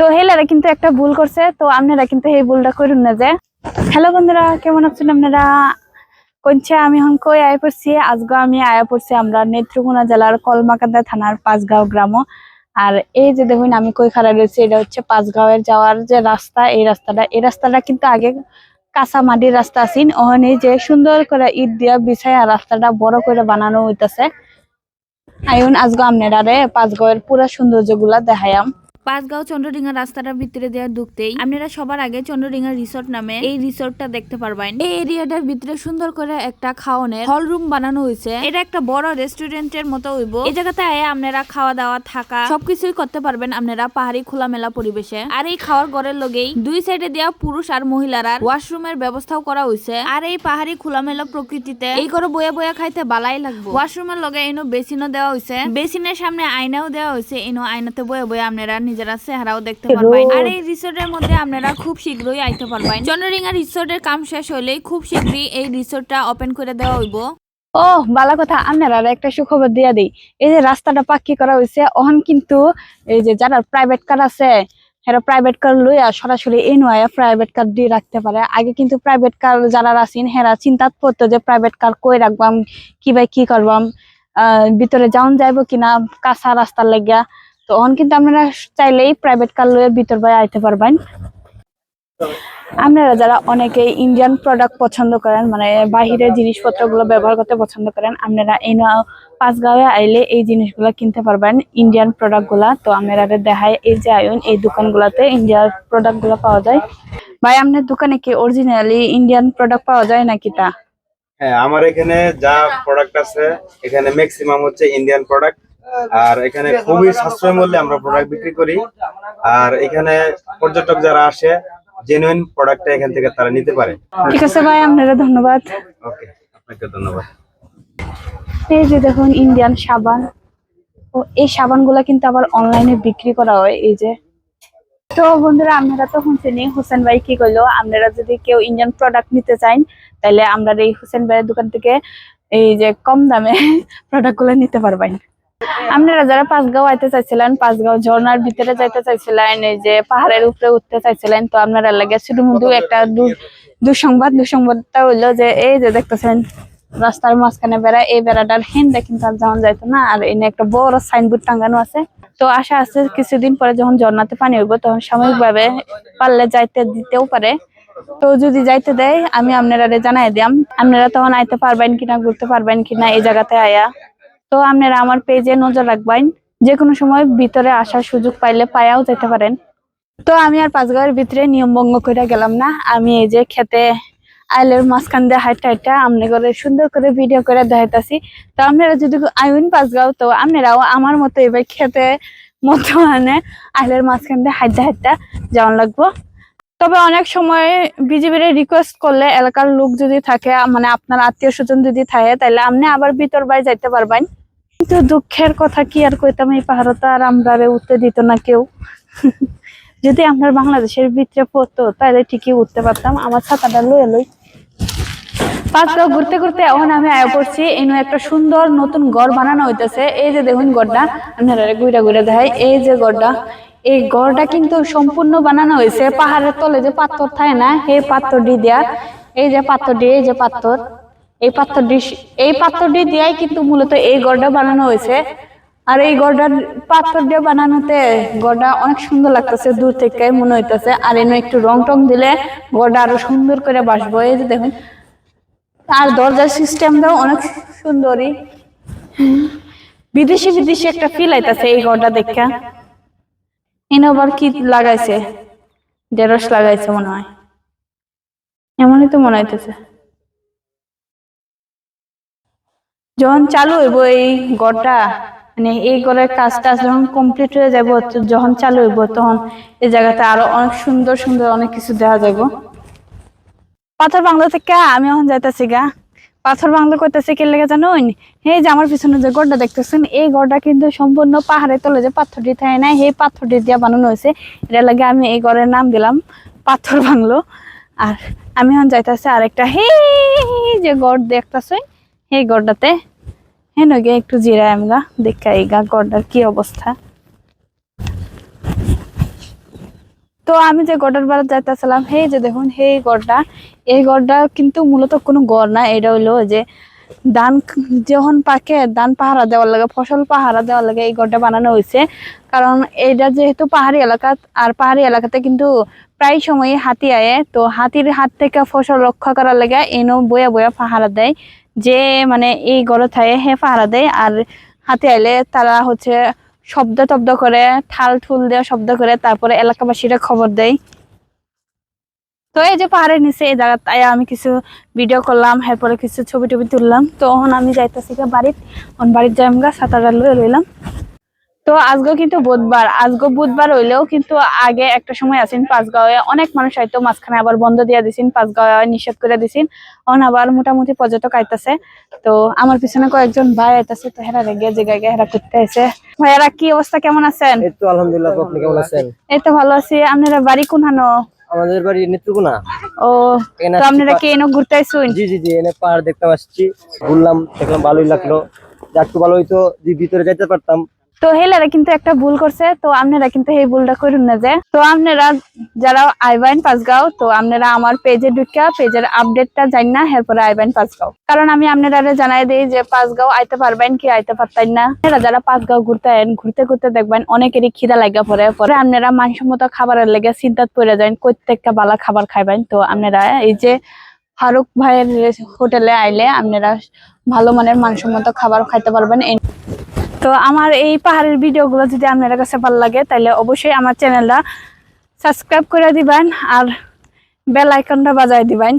তো হেলারা কিন্তু একটা ভুল করছে, তো আপনারা কিন্তু এই ভুলটা করুন না যে। হ্যালো বন্ধুরা, কেমন আছেন আপনারা? কইছে, আমি এখন কই আয় পড়ছি? আজকে আমি আয়া পড়ছি আমরা নেত্রকোনা জেলার কলমাকান্দা থানার পাঁচগাঁও গ্রাম। আর এই যে দেখুন, আমি কই খাড়া রয়েছি, এটা হচ্ছে পাঁচগাঁওয়ের যাওয়ার যে রাস্তা, এই রাস্তাটা এই রাস্তাটা কিন্তু আগে কাঁচা মাটির রাস্তা আছেন ওখানে যে সুন্দর করে ইট দিয়া বিছায়া রাস্তাটা বড় করে বানানো হইতাছে। আইন আজকে আপনারা রে পাঁচগাঁওয়ের পুরা সৌন্দর্যগুলা দেখায়াম। পাঁচগাঁও চন্দ্রডিঙ্গা রাস্তাটার ভিতরে দেওয়া ঢুকতেই আপনারা সবার আগে চন্দ্রডিঙ্গা রিসোর্ট নামে এই রিসোর্টটা দেখতে পারবেন। এই এরিয়াটার ভিতরে সুন্দর করে একটা খাওয়ানোর হল রুম বানানো হয়েছে। এটা একটা বড় রেস্টুরেন্টের মতো হইব। এই জায়গাতে আপনারা খাওয়া দাওয়া থাকা সবকিছুই করতে পারবেন আপনারা পাহাড়ি খোলামেলা পরিবেশে। আর এই খাওয়ার ঘরের লগেই দুই সাইডে দেওয়া পুরুষ আর মহিলারা ওয়াশরুমের ব্যবস্থাও করা হয়েছে। আর এই পাহাড়ি খোলামেলা প্রকৃতিতে এই করে বয়া বয়া খাইতে বালাই লাগবে। ওয়াশরুমের লগে এনো বেসিনও দেওয়া হয়েছে। বেসিনের সামনে আয়নাও দেওয়া হয়েছে। এনো আয়নাতে বয়ে বয়ে আপনারা নিজেরা চেহারাও দেখতে পারবেন আর এই রিসোর্টের মধ্যে আপনারা খুব শীঘ্রই আইতে পারবেন চন্দ্রডিঙ্গা রিসোর্টের কাম শেষ হলেই খুব শীঘ্রই এই রিসোর্টটা ওপেন করে দেওয়া হইব। ও বালা কথা আপনারা একটা সুখবর দিয়া দিই। এই যে রাস্তাটা পাক্কি করা হয়েছে ওখান কিন্তু এই যে যারা প্রাইভেট কার আছে এরা প্রাইভেট কার লইয়া সরাসরি নয় প্রাইভেট কার দিয়ে রাখতে পারে। আগে কিন্তু প্রাইভেট কার যারা আছেন হেরা চিন্তা করতো যে প্রাইভেট কার কই রাখবাম কি ভাই কি করবাম আহ ভিতরে যাওন যাইবো কিনা কাঁচা রাস্তার লাগিয়া। তো ওখান কিন্তু আপনারা চাইলেই প্রাইভেট কার লইয়া ভিতর বাই আইতে পারবেন। আপনারা যারা অনেকে ইন্ডিয়ান প্রোডাক্ট পছন্দ করেন মানে বাহিরের জিনিসপত্রগুলো ব্যবহার করতে পছন্দ করেন, আপনারা এই পাঁচগাঁওয়ে আইলে এই জিনিসগুলো কিনতে পারবেন ইন্ডিয়ান প্রোডাক্টগুলা। তো আপনারা দেখায় এই যে আয়ন, এই দোকানগুলোতে ইন্ডিয়ান প্রোডাক্টগুলো পাওয়া যায়। ভাই, আপনার দোকানে কি অরিজিনালি ইন্ডিয়ান প্রোডাক্ট পাওয়া যায় নাকি তা? হ্যাঁ আমার এখানে যা প্রোডাক্ট আছে, এখানে ম্যাক্সিমাম হচ্ছে ইন্ডিয়ান প্রোডাক্ট আর এখানে খুবই সাশ্রয় মূল্যে আমরা প্রোডাক্ট বিক্রি করি। আর এখানে পর্যটক যারা আসে জেনুইন প্রোডাক্টটা এখান থেকে তারা নিতে পারে। ঠিক আছে ভাই আপনারা ধন্যবাদ। ওকে আপনাকে ধন্যবাদ। এই যে দেখুন ইন্ডিয়ান সাবান। ও এই সাবানগুলা কিন্তু আবার অনলাইনে বিক্রি করা হয় এই যে। তো বন্ধুরা আপনারা তো শুনছেনই হোসেন ভাই কি করল আপনারা যদি কেউ ইন্ডিয়ান প্রোডাক্ট নিতে চান তাহলে আমরা এই হোসেন ভাইয়ের দোকান থেকে এই যে কম দামে প্রোডাক্টগুলো নিতে পারবেন। আপনারা যারা পাঁচগাঁও আইতে চাইছিলেন, পাঁচগাঁও ঝর্ণার ভিতরে যাইতে চাইছিলেন, এই যে পাহাড়ের উপরে উঠতে চাইছিলেন, তো আপনারা লাগে শুধু মধু একটা দুঃসংবাদ, দুঃসংবাদটা হইল যে, এই যে দেখতেছেন, রাস্তার মাঝখানে বেড়া, এই বেড়াটার হেন্দে কিন্তু আর যাওয়া যাইতো না, আর এনে একটা বড় সাইনবোর্ড টাঙ্গানো আছে। তো আশা আছে কিছুদিন পরে যখন ঝর্ণাতে পানি উঠবো তখন সাময়িকভাবে পারলে যাইতে দিতেও পারে। তো যদি যাইতে দেয়, আমি আপনারা জানাই দিয়াম, আপনারা তখন আইতে পারবেন কিনা, ঘুরতে পারবেন কিনা, এই জায়গাতে আয়া। তো আপনারা আমার পেজে নজর রাখবেন। যে কোনো সময় ভিতরে আসার সুযোগ পাইলে পায়াও যেতে পারেন। তো আমি আর পাঁচগাঁওয়ের ভিতরে নিয়ম ভঙ্গ করে গেলাম না। আমি এই যে খেতে আইলের মাঝখান দিয়ে হাইটা হাইটা আমনে করে সুন্দর করে ভিডিও করে দেখাইতেছি। তো আপনারা যদি আইন পাঁচগাঁও তো আপনারাও আমার মতো এবার খেতে মতো মানে আইলের মাঝখান দিয়ে হাইটা হাইটা যাওয়ান লাগবো। তবে অনেক সময় বিজিবির রিকোয়েস্ট করলে এলাকার লোক যদি থাকে মানে আপনার আত্মীয় স্বজন যদি থাকে তাহলে আপনি আবার ভিতর বাই যাইতে পারবেন। কিন্তু দুঃখের কথা কি আর কইতাম? এই পাহাড়তে আর আমরা উঠতে দিত না কেউ। যদি আমরা বাংলাদেশের ভিতরে পড়তো তাহলে ঠিকই উঠতে পারতাম। আমার ছাতাটা লয়ে লই। পাঁচগাঁও ঘুরতে ঘুরতে এখন আমি আয়া পড়ছি এনে একটা সুন্দর নতুন গড় বানানো হইতেছে। এই যে দেখুন গড়টা আপনারা ঘুরে ঘুরে দেখাই। এই যে গড়টা এই গড়টা কিন্তু সম্পূর্ণ বানানো হয়েছে পাহাড়ের তলে যে পাথর থাকে না এই পাথরটি দেয়া। এই যে পাথরটি, এই যে পাথর। এই পাথরটি এই পাথরটি দিয়াই কিন্তু মূলত এই গড়টা বানানো হয়েছে। আর এই গড়টার পাথর দিয়ে বানানোতে গড়টা অনেক সুন্দর লাগতেছে, দূর থেকে মনে হইতেছে। আর এনে একটু রং টং দিলে গড়টা আরও সুন্দর করে বাসবো। এই যে দেখুন আর দরজার সিস্টেমটাও অনেক সুন্দরই বিদেশি বিদেশি একটা ফিল আইতাছে এই ঘরটা দেখা। এনে আবার কি লাগাইছে? ঢেঁড়স লাগাইছে মনে হয়। এমনই তো মনে হইতেছে। যখন চালু হইব এই ঘরটা মানে এই ঘরের কাজ টাজ যখন কমপ্লিট হয়ে যাব যখন চালু হইব, তখন এই জায়গাতে আরও অনেক সুন্দর সুন্দর অনেক কিছু দেখা যাব পাথর বাংলা থেকে আমি এখন যাইতেছি গা। পাথর বাংলা করতেছি কে লেগে জানুন এই যে আমার পিছনে যে গড়টা দেখতেছেন, এই গড়টা কিন্তু সম্পূর্ণ পাহাড়ের তলে যে পাথরটি থাকে না এই পাথরটি দিয়ে বানানো হয়েছে। এটা লাগে আমি এই গড়ের নাম দিলাম, পাথর বাংলো আর আমি এখন যাইতেছি আরেকটা হে যে গড় দেখতেছে এই গড়টাতে হ্যাঁ নগে একটু জিরাই আমগা দেখা এই গা গড়টার কি অবস্থা। তো আমি যে গড়টার বাড়ি যাইতেছিলাম এই যে দেখুন এই গড়টা এই গড়টা কিন্তু মূলত কোনো গড় না, এটা হইল যে ধান, যখন পাকে ধান পাহারা দেওয়ার লাগে, ফসল পাহারা দেওয়ার লাগে, এই গড়টা বানানো হয়েছে কারণ এটা যেহেতু পাহাড়ি এলাকা, আর পাহাড়ি এলাকাতে কিন্তু প্রায় সময় হাতি আয়ে, তো হাতির হাত থেকে ফসল রক্ষা করার লাগে, এনো বয়া বয়া পাহারা দেয়। যে মানে এই গরু থাকে হে পাহারা দেয়, আর হাতে আইলে তারা হচ্ছে শব্দ টব্দ করে, ঠাল ঠুল দেওয়া শব্দ করে, তারপরে এলাকাবাসীরা খবর দেয়। তো এই যে পাহাড়ের নিচে এই জায়গা তাই আমি কিছু ভিডিও করলাম, এরপরে কিছু ছবি টবি তুললাম। তখন আমি যাইতেছি এখন বাড়ির যাই গা, সাঁতার লইলাম। তো আজকেও কিন্তু বুধবার। আজকে বুধবার হইলেও কিন্তু আগে একটা সময় আছেন পাঁচগাঁওয়ে। অনেক মানুষ হয়তো মাঝখানে আবার বন্ধ দিয়ে দিছেন পাঁচগাঁওয়ে নিষেধ করে দিছেন। অন আবার মোটামুটি পর্যটক আইতাছে। তো আমার পিছনে কয়েকজন ভাই আইতাছে তো হেরা রেগে যে গায়ে হেরা করতে আছে ভাইয়ারা কি অবস্থা? কেমন আছেন? এই তো আলহামদুলিল্লাহ আপনি কেমন আছেন? এই তো ভালো আছি। আপনারা বাড়ি কোনহানো আমাদের বাড়ি নেত্রকোনা। ও তো আপনারা কি এনে ঘুরতে আইসুন? জি জি জি এনে পাহাড় দেখতে আসছি। ঘুরলাম দেখলাম ভালোই লাগল। যা একটু ভালো হইতো যদি ভিতরে যাইতে পারতাম। তো হেলারা কিন্তু একটা ভুল করছে, তো আপনারা কিন্তু এই ভুলটা করুন না যে। তো আপনারা যারা আইবাইন পাঁচগাঁও, তো আপনারা আমার পেজে ঢুকা পেজের আপডেটটা জান না, এরপরে আইবাইন পাঁচগাঁও। কারণ আমি আপনারা জানাই দিই যে পাঁচগাঁও আইতে পারবেন কি আইতে পারতেন না। আপনারা যারা পাঁচগাঁও ঘুরতে ঘুরতে ঘুরতে দেখবেন অনেকেরই খিদা লাগা পরে পরে আপনারা মানসম্মত খাবারের লেগে চিন্তাত পড়ে যান, প্রত্যেকটা বালা খাবার খাইবেন। তো আপনারা এই যে ফারুক ভাইয়ের হোটেলে আইলে আপনারা ভালো মানের মানসম্মত খাবার খাইতে পারবেন। তো আমার এই পাহাড়ের ভিডিওগুলো যদি আপনার কাছে ভালো লাগে, তাহলে অবশ্যই আমার চ্যানেলটা সাবস্ক্রাইব করে দিবেন আর বেল আইকনটা বাজায় দিবেন।